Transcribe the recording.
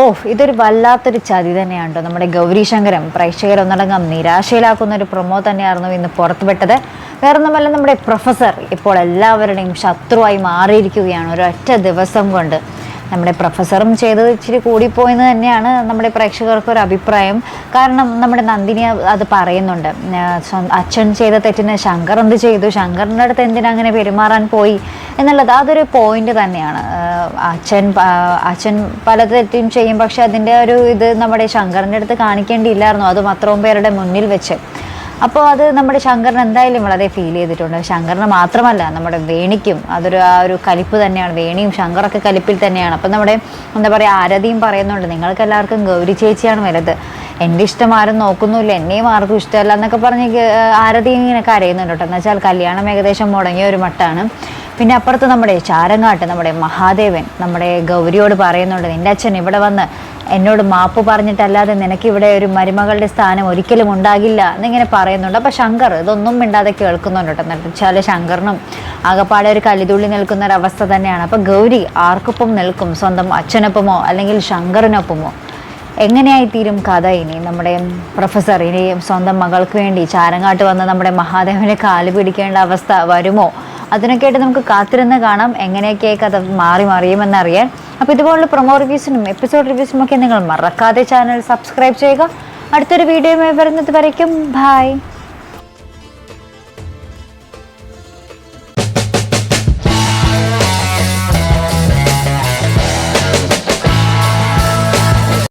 ഓ ഇതൊരു വല്ലാത്തൊരു ചതി തന്നെയാണ് നമ്മുടെ ഗൗരീശങ്കരം പ്രേക്ഷകരെ ഒന്നടങ്കം നിരാശയിലാക്കുന്ന ഒരു പ്രൊമോ തന്നെയായിരുന്നു ഇന്ന് പുറത്തുവിട്ടത്. വേറൊന്നുമല്ല നമ്മുടെ പ്രൊഫസർ ഇപ്പോൾ എല്ലാവരുടെയും ശത്രുവായി മാറിയിരിക്കുകയാണ് ഒരൊറ്റ ദിവസം കൊണ്ട്. നമ്മുടെ പ്രൊഫസറും ചെയ്തത് ഇച്ചിരി കൂടിപ്പോയെന്ന് തന്നെയാണ് നമ്മുടെ പ്രേക്ഷകർക്ക് ഒരു അഭിപ്രായം. കാരണം നമ്മുടെ നന്ദിനി അത് പറയുന്നുണ്ട്. അച്ഛൻ ചെയ്ത തെറ്റിന് ശങ്കർ എന്ത് ചെയ്തു. ശങ്കറിന്റെ അടുത്ത് എന്തിനാ അങ്ങനെ പെരുമാറാൻ പോയി? എന്നുള്ളത് അതൊരു പോയിന്റ് തന്നെയാണ്. അച്ഛൻ അച്ഛൻ പല തെറ്റും ചെയ്യും. പക്ഷെ അതിന്റെ ഒരു ഇത് നമ്മുടെ ശങ്കറിന്റെ അടുത്ത് കാണിക്കേണ്ടിയില്ലായിരുന്നു. അത് അത്രയും പേരുടെ മുന്നിൽ വെച്ച്. അപ്പോൾ അത് നമ്മുടെ ശങ്കറിന് എന്തായാലും വളരെ ഫീൽ ചെയ്തിട്ടുണ്ട്. ശങ്കറിന് മാത്രമല്ല നമ്മുടെ വേണിക്കും അതൊരു ആ ഒരു കലിപ്പ് തന്നെയാണ്. വേണിയും ശങ്കറൊക്കെ കലിപ്പിൽ തന്നെയാണ്. അപ്പം നമ്മുടെ എന്താ പറയുക ആരതിയും പറയുന്നുണ്ട് നിങ്ങൾക്ക് എല്ലാവർക്കും ഗൗരി ചേച്ചിയാണ് വലുത്. എന്റെ ഇഷ്ടം ആരും നോക്കുന്നില്ല. എന്നെയും ആർക്കും ഇഷ്ടമല്ല എന്നൊക്കെ പറഞ്ഞ് ആരതി ഇങ്ങനെ കരയുന്നുണ്ട് കേട്ടോ. എന്ന് വെച്ചാൽ കല്യാണം ഏകദേശം മുടങ്ങിയ ഒരു മട്ടാണ്. പിന്നെ അപ്പുറത്ത് നമ്മുടെ ചാരങ്ങാട്ട് നമ്മുടെ മഹാദേവൻ നമ്മുടെ ഗൗരിയോട് പറയുന്നുണ്ട് നിന്റെ അച്ഛൻ ഇവിടെ വന്ന് എന്നോട് മാപ്പ് പറഞ്ഞിട്ടല്ലാതെ നിനക്ക് ഇവിടെ ഒരു മരുമകളുടെ സ്ഥാനം ഒരിക്കലും ഉണ്ടാകില്ല എന്നിങ്ങനെ പറയുന്നുണ്ട്. അപ്പോൾ ശങ്കർ ഇതൊന്നും മിണ്ടാതെ കേൾക്കുന്നുണ്ട് കേട്ടോ. എന്ന് വെച്ചാൽ ശങ്കറിനും ആകപ്പാടെ ഒരു കലിതുള്ളി നിൽക്കുന്ന ഒരു അവസ്ഥ തന്നെയാണ്. അപ്പോൾ ഗൗരി ആർക്കൊപ്പം നിൽക്കും? സ്വന്തം അച്ഛനൊപ്പമോ? അല്ലെങ്കിൽ ശങ്കറിനൊപ്പമോ? എങ്ങനെയായിത്തീരും കഥ ഇനി നമ്മുടെ പ്രൊഫസർ? ഇനി സ്വന്തം മകൾക്ക് വേണ്ടി ചാരങ്ങാട്ട് വന്ന് നമ്മുടെ മഹാദേവനെ കാൽ പിടിക്കേണ്ട അവസ്ഥ വരുമോ? അതിനൊക്കെയായിട്ട് നമുക്ക് കാത്തിരുന്ന് കാണാം. എങ്ങനെയൊക്കെ കഥ മാറി മറിയുമെന്നറിയാൻ. അപ്പോൾ ഇതുപോലുള്ള പ്രൊമോ റിവ്യൂസിനും എപ്പിസോഡ് റിവ്യൂസിനും ഒക്കെ നിങ്ങൾ മറക്കാതെ ചാനൽ സബ്സ്ക്രൈബ് ചെയ്യുക. അടുത്തൊരു വീഡിയോയുമായി വരുന്നത് വരയ്ക്കും. ബായ്